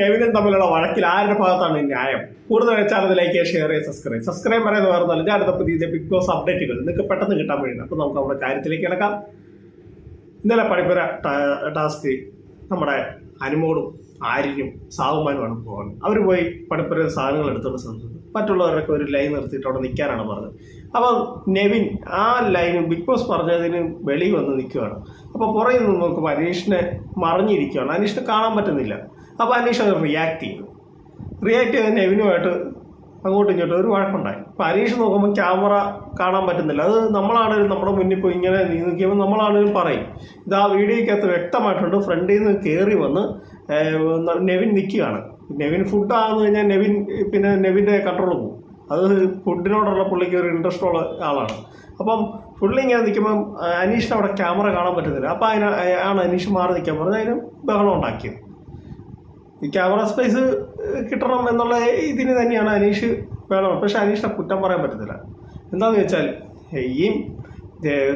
നെവിനും തമ്മിലുള്ള വഴക്കിൽ ആരുടെ ഭാഗത്താണ് ന്യായം? കൂടുതൽ ചാനൽ ലൈക്ക് ഷെയർ ചെയ്യുക സബ്സ്ക്രൈബ് സബ്സ്ക്രൈബ് പറയുന്നത് വേറെ നല്ല ഞാൻ അടുത്ത പുതിയ ബിഗ് ബോസ് അപ്ഡേറ്റുകൾ നിങ്ങൾക്ക് പെട്ടെന്ന് കിട്ടാൻ വേണ്ടി അപ്പോൾ നമുക്ക് നമ്മുടെ കാര്യത്തിലേക്ക് കിടക്കാം. ഇന്നലെ പണിപ്പുര ടാസ്ക് നമ്മുടെ അനുമോടും ആര്യനും സാവുമാനുമാണ് പോകുന്നത് അവർ പോയി പണിപ്പുര സാധനങ്ങൾ എടുത്തുകൊണ്ട് സമയത്ത് മറ്റുള്ളവരൊക്കെ ഒരു ലൈൻ നിർത്തിയിട്ട് അവിടെ നിൽക്കാനാണ് പറഞ്ഞത്. അപ്പോൾ നെവിൻ ആ ലൈനും ബിഗ് ബോസ് പറഞ്ഞതിന് വെളി വന്ന് നിൽക്കുകയാണ് അപ്പോൾ പുറകിൽ നിന്ന് നോക്കുമ്പോൾ അനീഷിനെ മറിഞ്ഞിരിക്കുകയാണ് അനീഷിനെ കാണാൻ പറ്റുന്നില്ല. അപ്പോൾ അനീഷ് അത് റിയാക്ട് ചെയ്തു. റിയാക്ട് ചെയ്ത് നെവിനുമായിട്ട് അങ്ങോട്ടും ഇങ്ങോട്ടും ഒരു വഴക്കുണ്ടായി. അപ്പോൾ അനീഷ് നോക്കുമ്പോൾ ക്യാമറ കാണാൻ പറ്റുന്നില്ല. അത് നമ്മളാണെങ്കിലും നമ്മുടെ മുന്നിൽ പോയി ഇങ്ങനെ നിൽക്കുമ്പോൾ നമ്മളാണെങ്കിലും പറയും. ഇത് ആ വീഡിയോയ്ക്കകത്ത് വ്യക്തമായിട്ടുണ്ട്. ഫ്രണ്ടിൽ നിന്ന് കയറി വന്ന് നെവിൻ നിൽക്കുകയാണ് നെവിൻ ഫുഡ് ആകുന്നു കഴിഞ്ഞാൽ നെവിൻ പിന്നെ നെവിന്റെ കൺട്രോൾ പോകും അത് ഫുഡിനോടുള്ള പുള്ളിക്ക് ഒരു ഇൻട്രസ്റ്റ് ഉള്ള ആളാണ്. അപ്പം പുള്ളി ഇങ്ങനെ നിൽക്കുമ്പം അനീഷിന് അവിടെ ക്യാമറ കാണാൻ പറ്റുന്നില്ല. അപ്പം അതിന് ആണ് അനീഷ് മാറി നിൽക്കാൻ പറഞ്ഞത്. അതിന് ബഹളം ഉണ്ടാക്കിയത്. ഈ ക്യാമറ സ്പേസ് കിട്ടണം എന്നുള്ള ഇതിന് തന്നെയാണ് അനീഷ് വേണം. പക്ഷെ അനീഷിനെ കുറ്റം പറയാൻ പറ്റത്തില്ല. എന്താന്ന് വെച്ചാൽ ഈ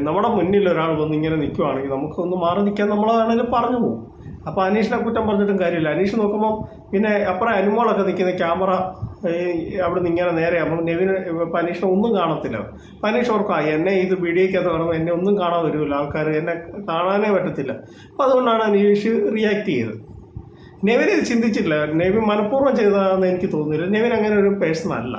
നമ്മുടെ മുന്നിൽ ഒരാൾ വന്ന് ഇങ്ങനെ നിൽക്കുവാണെങ്കിൽ നമുക്കൊന്ന് മാറി നിൽക്കാൻ നമ്മളാണെങ്കിലും പറഞ്ഞു പോകും അപ്പോൾ അനീഷിനെ കുറ്റം പറഞ്ഞിട്ടും കാര്യമില്ല. അനീഷ് നോക്കുമ്പോൾ പിന്നെ അപ്പുറം അനുമോളൊക്കെ നിൽക്കുന്ന ക്യാമറ അവിടെ നിന്ന് ഇങ്ങനെ നേരെ അപ്പം നെവിന് ഇപ്പം അനീഷിനെ ഒന്നും കാണത്തില്ല. അപ്പം അനീഷ് ഓർക്കും എന്നെ ഇത് വീഡിയോക്കകത്ത് കാണുമ്പോൾ എന്നെ ഒന്നും കാണാൻ വരുമല്ലോ ആൾക്കാർ എന്നെ കാണാനേ പറ്റത്തില്ല. അപ്പോൾ അതുകൊണ്ടാണ് അനീഷ് റിയാക്ട് ചെയ്തത്. നെവിൻ ഇത് ചിന്തിച്ചില്ല നെവിൻ മനഃപൂർവം ചെയ്തതാണെന്ന് എനിക്ക് തോന്നുന്നില്ല. നെവിൻ അങ്ങനെ ഒരു പേഴ്സൺ അല്ല.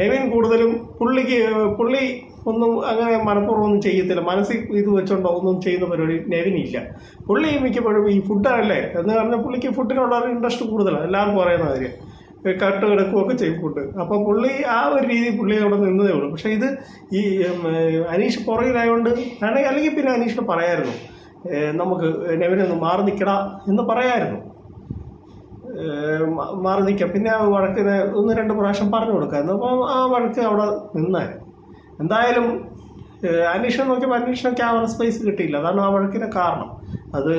നെവിൻ കൂടുതലും പുള്ളിക്ക് പുള്ളി ഒന്നും അങ്ങനെ മനഃപൂർവം ഒന്നും ചെയ്യത്തില്ല. മനസ്സിൽ ഇത് വെച്ചോണ്ടോ ഒന്നും ചെയ്യുന്ന പരിപാടി നെവിനില്ല. പുള്ളി മിക്കപ്പോഴും ഈ ഫുഡാണല്ലേ എന്ന് പറഞ്ഞാൽ പുള്ളിക്ക് ഫുഡിനോട് ഒരു ഇൻട്രസ്റ്റ് കൂടുതലാണ് എല്ലാവർക്കും പറയുന്ന കാര്യം. കട്ട് കിടക്കുകയൊക്കെ ചെയ്യും ഫുഡ് അപ്പോൾ പുള്ളി ആ ഒരു രീതി പുള്ളി അവിടെ നിന്നതേ ഉള്ളൂ. പക്ഷേ ഇത് ഈ അനീഷ് പുറകിലായതുകൊണ്ട് ആണെങ്കിൽ അല്ലെങ്കിൽ പിന്നെ അനീഷിന് പറയായിരുന്നു നമുക്ക് നെവിനൊന്ന് മാറി നിൽക്കടാ എന്ന് പറയായിരുന്നു. മാറി നിൽക്കാം. പിന്നെ ആ വഴക്കിന് ഒന്ന് രണ്ട് പ്രാവശ്യം പറഞ്ഞു കൊടുക്കായിരുന്നു. അപ്പം ആ വഴക്ക് അവിടെ നിന്നാൽ എന്തായാലും അന്വേഷണം നോക്കിയപ്പോൾ അന്വേഷണം ക്യാമറ സ്പേസ് കിട്ടിയില്ല. അതാണ് ആ വഴക്കിന് കാരണം. അത്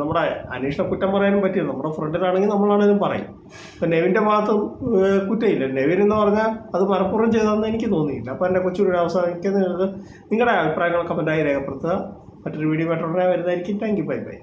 നമ്മുടെ അന്വേഷണ കുറ്റം പറയാനും പറ്റില്ല. നമ്മുടെ ഫ്രണ്ടിലാണെങ്കിൽ നമ്മളാണെങ്കിലും പറയും. ഇപ്പം നെവിന്റെ ഭാഗത്തും കുറ്റമില്ല. നെവിൻ എന്ന് പറഞ്ഞാൽ അത് മനഃപൂർവം ചെയ്തതെന്ന് എനിക്ക് തോന്നിയില്ല. അപ്പോൾ എന്റെ കൊച്ചുകൂടി അവസാനിക്കുന്നത് നിങ്ങളുടെ അഭിപ്രായങ്ങൾ കമന്റായി രേഖപ്പെടുത്തുക. മറ്റൊരു വീഡിയോ മറ്റുള്ള വരുന്നതായിരിക്കും. Thank you bye bye